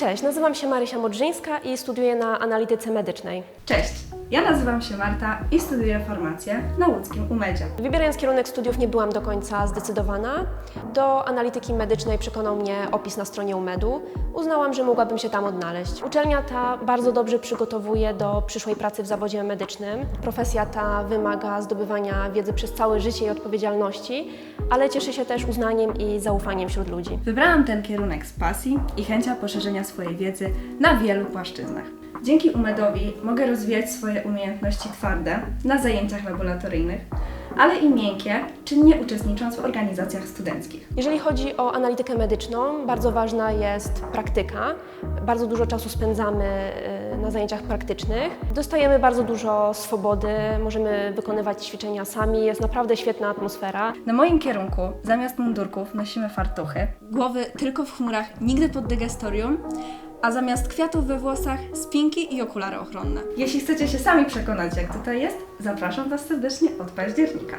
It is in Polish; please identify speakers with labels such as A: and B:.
A: Cześć, nazywam się Marysia Modrzyńska i studiuję na analityce medycznej.
B: Cześć, ja nazywam się Marta i studiuję farmację na łódzkim UMEDzie.
A: Wybierając kierunek studiów nie byłam do końca zdecydowana. Do analityki medycznej przekonał mnie opis na stronie UMED-u. Uznałam, że mogłabym się tam odnaleźć. Uczelnia ta bardzo dobrze przygotowuje do przyszłej pracy w zawodzie medycznym. Profesja ta wymaga zdobywania wiedzy przez całe życie i odpowiedzialności, ale cieszy się też uznaniem i zaufaniem wśród ludzi.
B: Wybrałam ten kierunek z pasji i chęcią poszerzenia swojej wiedzy na wielu płaszczyznach. Dzięki UMEDowi mogę rozwijać swoje umiejętności twarde na zajęciach laboratoryjnych, ale i miękkie, czynnie uczestnicząc w organizacjach studenckich.
A: Jeżeli chodzi o analitykę medyczną, bardzo ważna jest praktyka. Bardzo dużo czasu spędzamy y, na zajęciach praktycznych. Dostajemy bardzo dużo swobody, możemy wykonywać ćwiczenia sami, jest naprawdę świetna atmosfera.
B: Na moim kierunku zamiast mundurków nosimy fartuchy, głowy tylko w chmurach, nigdy pod dygestorium, a zamiast kwiatów we włosach spinki i okulary ochronne. Jeśli chcecie się sami przekonać, jak tutaj jest, zapraszam Was serdecznie od października.